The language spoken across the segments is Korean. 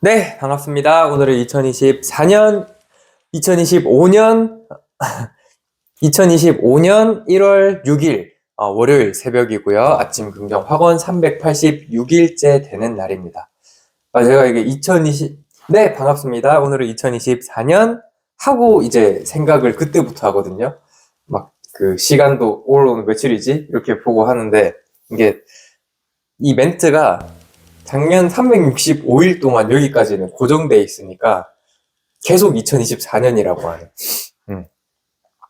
네, 반갑습니다. 오늘은 2024년, 2025년, 2025년 1월 6일, 어, 월요일 새벽이고요. 아침 긍정 확원 386일째 되는 날입니다. 아, 제가 이게 2020, 네, 반갑습니다. 오늘은 2024년 하고 이제 생각을 그때부터 하거든요. 막 그 시간도 오늘 며칠이지? 이렇게 보고 하는데 이게 이 멘트가 작년 365일 동안 여기까지는 고정돼 있으니까 계속 2024년이라고 하는. 음.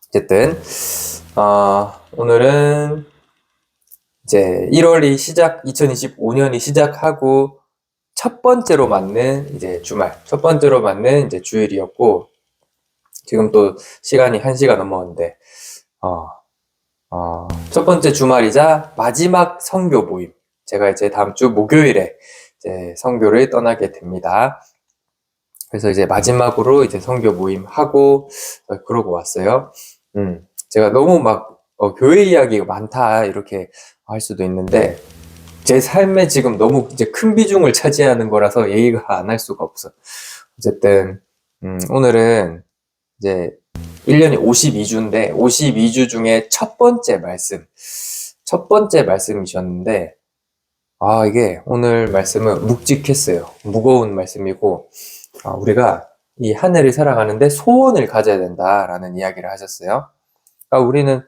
어쨌든 어, 오늘은 이제 1월이 시작, 2025년이 시작하고 첫 번째로 맞는 이제 주말, 첫 번째로 맞는 이제 주일이었고 지금 또 시간이 1시가 넘었는데 어, 어, 첫 번째 주말이자 마지막 성교 모임. 제가 이제 다음 주 목요일에 이제 성교를 떠나게 됩니다. 그래서 이제 마지막으로 이제 성교 모임 하고 어, 그러고 왔어요. 음, 제가 너무 막 어, 교회 이야기가 많다 이렇게 할 수도 있는데 제 삶에 지금 너무 이제 큰 비중을 차지하는 거라서 얘기가 안 할 수가 없어. 어쨌든 음, 오늘은 이제 1년이 52주인데 52주 중에 첫 번째 말씀, 첫 번째 말씀이셨는데 아 이게 오늘 말씀은 묵직했어요. 무거운 말씀이고 아, 우리가 이 하늘을 살아가는데 소원을 가져야 된다라는 이야기를 하셨어요. 아, 우리는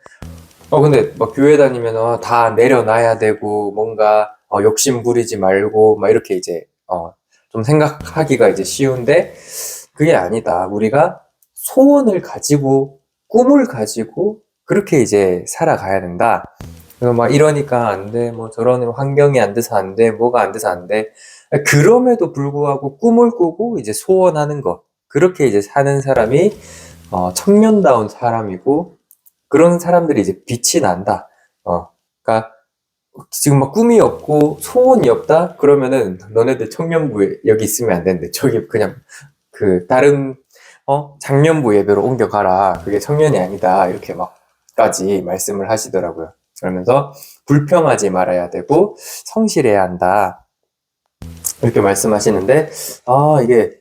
어 근데 막 교회 다니면 어, 다 내려놔야 되고 뭔가 어, 욕심 부리지 말고 막 이렇게 이제 어, 좀 생각하기가 이제 쉬운데 그게 아니다. 우리가 소원을 가지고 꿈을 가지고 그렇게 이제 살아가야 된다. 그래서 막 이러니까 안 돼, 뭐 저런 환경이 안 돼서 안 돼, 뭐가 안 돼서 안 돼. 그럼에도 불구하고 꿈을 꾸고 이제 소원하는 것. 그렇게 이제 사는 사람이 어, 청년다운 사람이고 그런 사람들이 이제 빛이 난다. 어, 그러니까 지금 막 꿈이 없고 소원이 없다? 그러면은 너네들 청년부에 여기 있으면 안 되는데 저기 그냥 그 다른 어 장년부 예배로 옮겨가라. 그게 청년이 아니다. 이렇게 막까지 말씀을 하시더라고요. 그러면서 불평하지 말아야 되고 성실해야 한다. 이렇게 말씀하시는데 아 이게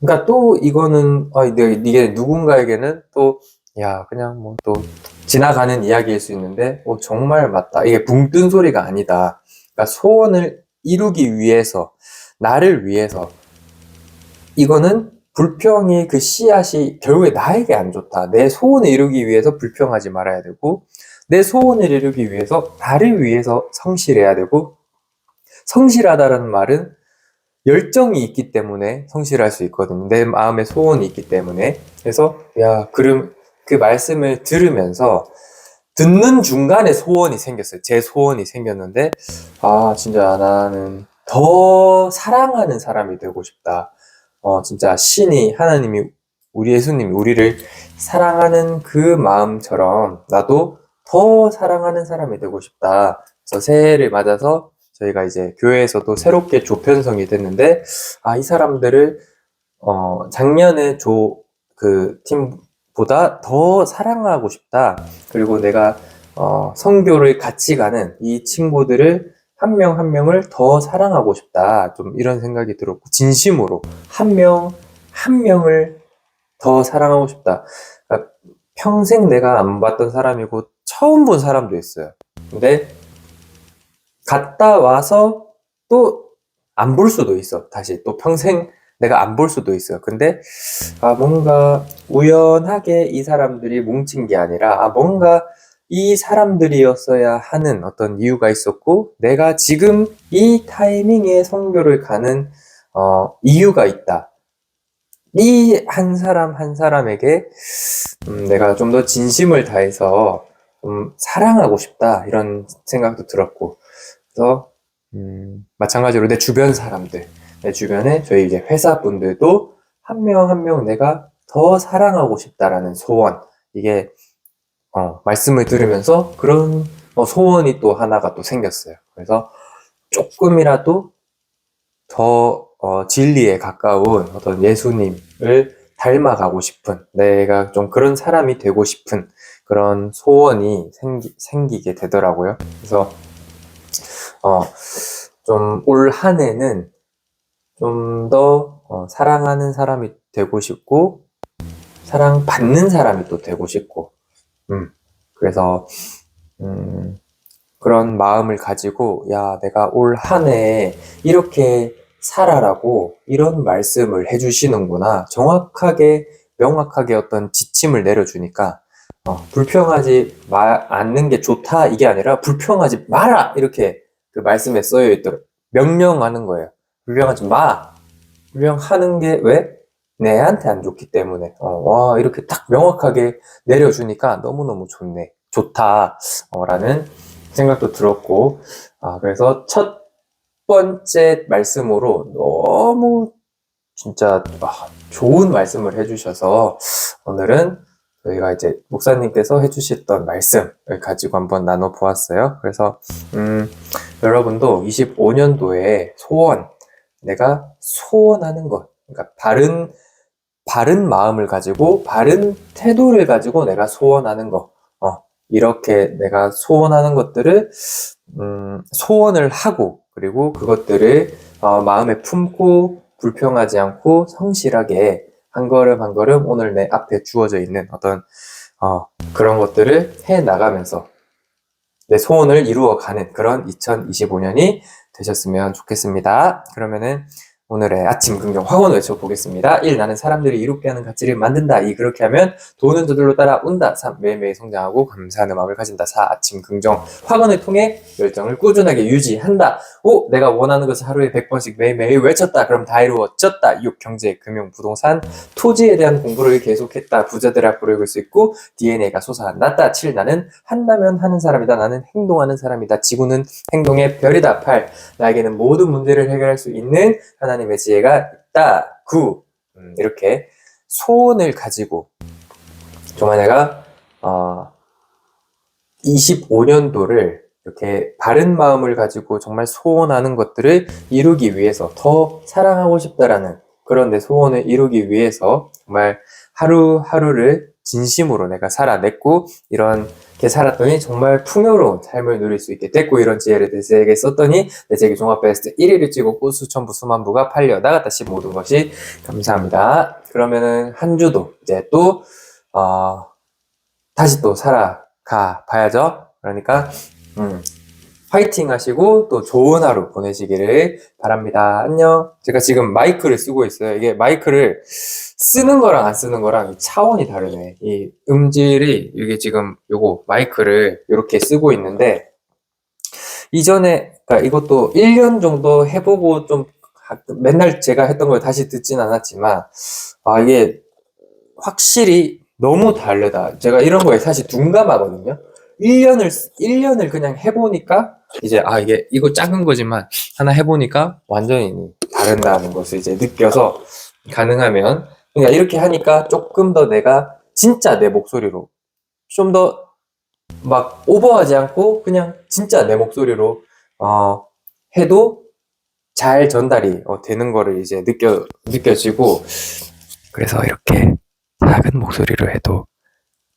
그러니까 또 이거는 아 이게 누군가에게는 또 야 그냥 뭐 또 지나가는 이야기일 수 있는데 어 정말 맞다. 이게 붕 뜬 소리가 아니다. 그러니까 소원을 이루기 위해서 나를 위해서 이거는 불평이 그 씨앗이 결국에 나에게 안 좋다. 내 소원을 이루기 위해서 불평하지 말아야 되고 내 소원을 이루기 위해서 나를 위해서 성실해야 되고 성실하다라는 말은 열정이 있기 때문에 성실할 수 있거든요. 내 마음에 소원이 있기 때문에. 그래서 야, 그럼 그 말씀을 들으면서 듣는 중간에 소원이 생겼어요. 제 소원이 생겼는데 아, 진짜 나는 더 사랑하는 사람이 되고 싶다. 어, 진짜 신이 하나님이 우리 예수님이 우리를 사랑하는 그 마음처럼 나도 더 사랑하는 사람이 되고 싶다. 그래서 새해를 맞아서 저희가 이제 교회에서도 새롭게 조편성이 됐는데, 아, 이 사람들을, 어, 작년에 조, 그 팀보다 더 사랑하고 싶다. 그리고 내가, 어, 성교를 같이 가는 이 친구들을 한 명한 명을 더 사랑하고 싶다. 좀 이런 생각이 들었고, 진심으로 한 명, 한 명을 더 사랑하고 싶다. 그러니까 평생 내가 안 봤던 사람이고, 처음 본 사람도 있어요. 근데 갔다 와서 또 안 볼 수도 있어. 다시 또 평생 내가 안 볼 수도 있어요. 근데 아 뭔가 우연하게 이 사람들이 뭉친 게 아니라 아 뭔가 이 사람들이었어야 하는 어떤 이유가 있었고 내가 지금 이 타이밍에 성교를 가는 어, 이유가 있다. 이 한 사람 한 사람에게 음, 내가 좀 더 진심을 다해서 좀 사랑하고 싶다 이런 생각도 들었고 그래서 음, 마찬가지로 내 주변 사람들 내 주변에 저희 이제 회사 분들도 한 명 한 명 내가 더 사랑하고 싶다라는 소원 이게 어, 말씀을 들으면서 그런 어, 소원이 또 하나가 또 생겼어요. 그래서 조금이라도 더 어, 진리에 가까운 어떤 예수님을 닮아가고 싶은 내가 좀 그런 사람이 되고 싶은 그런 소원이 생기, 생기게 되더라고요. 그래서 어, 좀 올 한 해는 좀더 어, 사랑하는 사람이 되고 싶고 사랑받는 사람이 또 되고 싶고 음 그래서 음 그런 마음을 가지고 야 내가 올 한해 이렇게 살아라고 이런 말씀을 해주시는구나 정확하게 명확하게 어떤 지침을 내려주니까 어, 불평하지 마, 않는 게 좋다 이게 아니라 불평하지 마라 이렇게 그 말씀에 써여 있도록 명령하는 거예요. 불평하지 마. 불평하는 게 왜? 내한테 안 좋기 때문에. 어, 와 이렇게 딱 명확하게 내려주니까 너무너무 좋네. 좋다. 어, 라는 생각도 들었고 아, 그래서 첫 번째 말씀으로 너무 진짜 아, 좋은 말씀을 해주셔서 오늘은 저희가 이제 목사님께서 해주셨던 말씀을 가지고 한번 나눠 보았어요. 그래서 음, 여러분도 25년도에 소원, 내가 소원하는 것, 그러니까 바른 바른 마음을 가지고 바른 태도를 가지고 내가 소원하는 것, 어, 이렇게 내가 소원하는 것들을 음, 소원을 하고 그리고 그것들을 어, 마음에 품고 불평하지 않고 성실하게 한 걸음 한 걸음 오늘 내 앞에 주어져 있는 어떤 어, 그런 것들을 해 나가면서 내 소원을 이루어가는 그런 2025년이 되셨으면 좋겠습니다. 그러면은 오늘의 아침 긍정 확언 외쳐보겠습니다. 1. 나는 사람들이 이롭게 하는 가치를 만든다. 2. 그렇게 하면 돈은 저절로 따라온다. 3. 매일매일 성장하고 감사하는 마음을 가진다. 4. 아침 긍정 확언을 통해 열정을 꾸준하게 유지한다. 5. 내가 원하는 것을 하루에 100번씩 매일매일 외쳤다. 그럼 다 이루어졌다. 6. 경제, 금융, 부동산, 토지에 대한 공부를 계속했다. 부자들 앞으로 읽을 수 있고 DNA가 솟아났다. 7. 나는 한다면 하는 사람이다. 나는 행동하는 사람이다. 지구는 행동의 별이다. 8. 나에게는 모든 문제를 해결할 수 있는 하나 님의 지혜가 있다. 9. 음, 이렇게 소원을 가지고 정말 내가 어, 25년도를 이렇게 바른 마음을 가지고 정말 소원하는 것들을 이루기 위해서 더 사랑하고 싶다라는 그런 내 소원을 이루기 위해서 정말 하루하루를 진심으로 내가 살아냈고 이 렇게 살았더니 정말 풍요로운 삶을 누릴 수 있게 됐고 이런 지혜를 내 제게 썼더니 내 제게 종합 베스트 1위를 찍었고 수천부 수만부가 팔려 나갔다시 모든 것이 감사합니다. 그러면은 한 주도 이제 또 어, 다시 또 살아가 봐야죠. 그러니까 음, 화이팅 하시고 또 좋은 하루 보내시기를 바랍니다. 안녕. 제가 지금 마이크를 쓰고 있어요. 이게 마이크를 쓰는 거랑 안 쓰는 거랑 차원이 다르네. 이 음질이 이게 지금 요거 마이크를 이렇게 쓰고 있는데 이전에 그러니까 이것도 1년 정도 해보고 좀 가- 맨날 제가 했던 걸 다시 듣진 않았지만 아 이게 확실히 너무 다르다. 제가 이런 거에 사실 둔감하거든요. 1년을 1년을 그냥 해보니까 이제 아 이게 이거 작은 거지만 하나 해보니까 완전히 다른다는 것을 이제 느껴서 가능하면 그러니까 이렇게 하니까 조금 더 내가 진짜 내 목소리로 좀 더 막 오버하지 않고 그냥 진짜 내 목소리로 어 해도 잘 전달이 어, 되는 거를 이제 느껴 느껴지고 그래서 이렇게 작은 목소리로 해도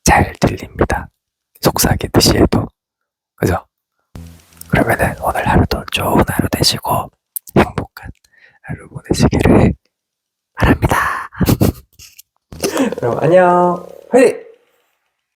잘 들립니다. 속삭이듯이 해도 그죠? 그러면은 오늘 하루도 좋은 하루 되시고 행복한 하루 보내시기를 바랍니다. 그럼 안녕. 화이팅!